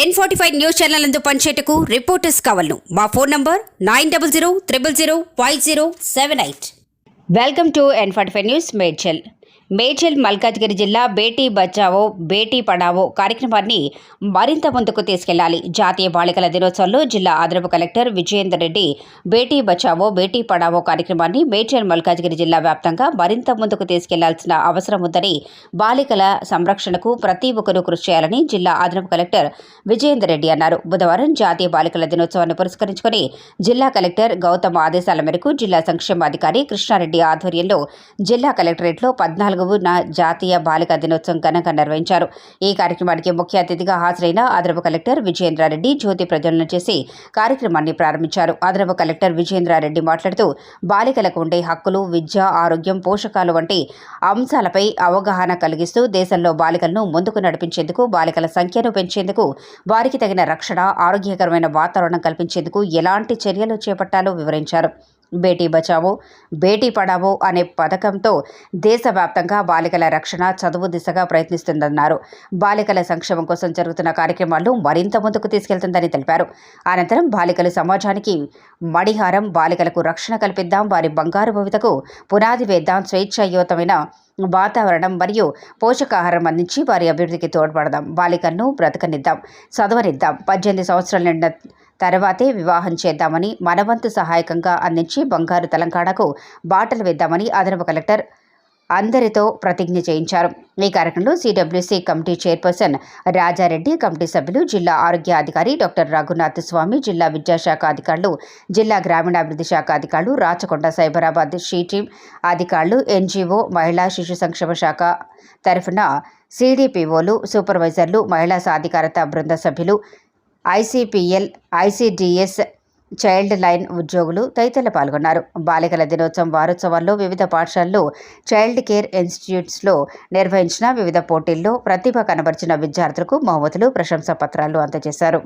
N forty five news channel నందు పనిచేయటకు reporters కావాలను. మా phone number nine double zero triple zero five zero seven eight welcome to N forty five news Medchal Medchal Malkajgiri జిల్లా బేటీ బచావో బేటీ పడావో కార్యక్రమాన్ని మరింత ముందుకు తీసుకెళ్ళాలి. జాతీయ బాలికల దినోత్సవంలో జిల్లా అదనపు కలెక్టర్ విజయేందర్ రెడ్డి బేటీ బచావో బేటీ పడావో కార్యక్రమాన్ని మేడ్చల్ మల్కాజ్గిరి జిల్లా వ్యాప్తంగా మరింత ముందుకు తీసుకెళ్ళాల్సిన అవసరం ఉందని బాలికల సంరక్షణకు ప్రతి ఒక్కరూ కృషి చేయాలని జిల్లా అదనపు కలెక్టర్ విజయేందర్ రెడ్డి అన్నారు. బుధవారం జాతీయ బాలికల దినోత్సవాన్ని పురస్కరించుకుని జిల్లా కలెక్టర్ గౌతమ్ ఆదేశాల మేరకు జిల్లా సంక్షేమాధికారి కృష్ణారెడ్డి ఆధ్వర్యంలో జిల్లా కలెక్టరేట్లో పద్నాలుగు పద్నాలుగవ జాతీయ బాలికా దినోత్సవం ఘనంగా నిర్వహించారు. ఈ కార్యక్రమానికి ముఖ్య అతిథిగా హాజరైన అదనపు కలెక్టర్ విజయేంద్రారెడ్డి జ్యోతి ప్రజ్వలన చేసి కార్యక్రమాన్ని ప్రారంభించారు. అదనపు కలెక్టర్ విజయేంద్రారెడ్డి మాట్లాడుతూ బాలికలకు ఉండే హక్కులు విద్య ఆరోగ్యం పోషకాలు వంటి అంశాలపై అవగాహన కలిగిస్తూ దేశంలో బాలికలను ముందుకు నడిపించేందుకు బాలికల సంఖ్యను పెంచేందుకు వారికి తగిన రక్షణ ఆరోగ్యకరమైన వాతావరణం కల్పించేందుకు ఎలాంటి చర్యలు చేపట్టాలో వివరించారు. బేటీ బచావో బేటీ పడావో అనే పథకంతో దేశవ్యాప్తంగా బాలికల రక్షణ చదువు దిశగా ప్రయత్నిస్తుందన్నారు. బాలికల సంక్షేమం కోసం జరుగుతున్న కార్యక్రమాలను మరింత ముందుకు తీసుకెళ్తుందని తెలిపారు. అనంతరం బాలికలు సమాజానికి మడిహారం బాలికలకు రక్షణ కల్పిద్దాం వారి బంగారు భవితకు పునాది వేద్దాం స్వేచ్ఛాయుతమైన వాతావరణం మరియు పోషకాహారం అందించి వారి అభివృద్ధికి తోడ్పడదాం. బాలికలను బ్రతకనిద్దాం చదవనిద్దాం. పద్దెనిమిది సంవత్సరాల నిండిన తర్వాతే వివాహం చేద్దామని మనవంతు సహాయకంగా అందించి బంగారు తెలంగాణకు బాటలు వేద్దామని అదనపు కలెక్టర్ అందరితో ప్రతిజ్ఞ చేయించారు. ఈ కార్యక్రమంలో CWC committee chairperson Rajareddy committee సభ్యులు జిల్లా ఆరోగ్య అధికారి డాక్టర్ రఘునాథ్ స్వామి జిల్లా విద్యాశాఖ అధికారులు జిల్లా గ్రామీణాభివృద్ధి శాఖ అధికారులు రాచకొండ సైబరాబాద్ షీ టీం అధికారులు ఎన్జీఓ మహిళా శిశు సంక్షేమ శాఖ తరఫున సిడిపిఓలు సూపర్వైజర్లు మహిళా సాధికారత బృంద సభ్యులు ఐసీపీఎల్ ఐసీడీఎస్ చైల్డ్ లైన్ ఉద్యోగులు తదితరులు పాల్గొన్నారు. బాలికల దినోత్సవం వారోత్సవాల్లో వివిధ పాఠశాలలు చైల్డ్ కేర్ ఇన్స్టిట్యూట్స్లో నిర్వహించిన వివిధ పోటీల్లో ప్రతిభ కనబరిచిన విద్యార్థులకు బహుమతులు ప్రశంసా పత్రాలు అందజేశారు.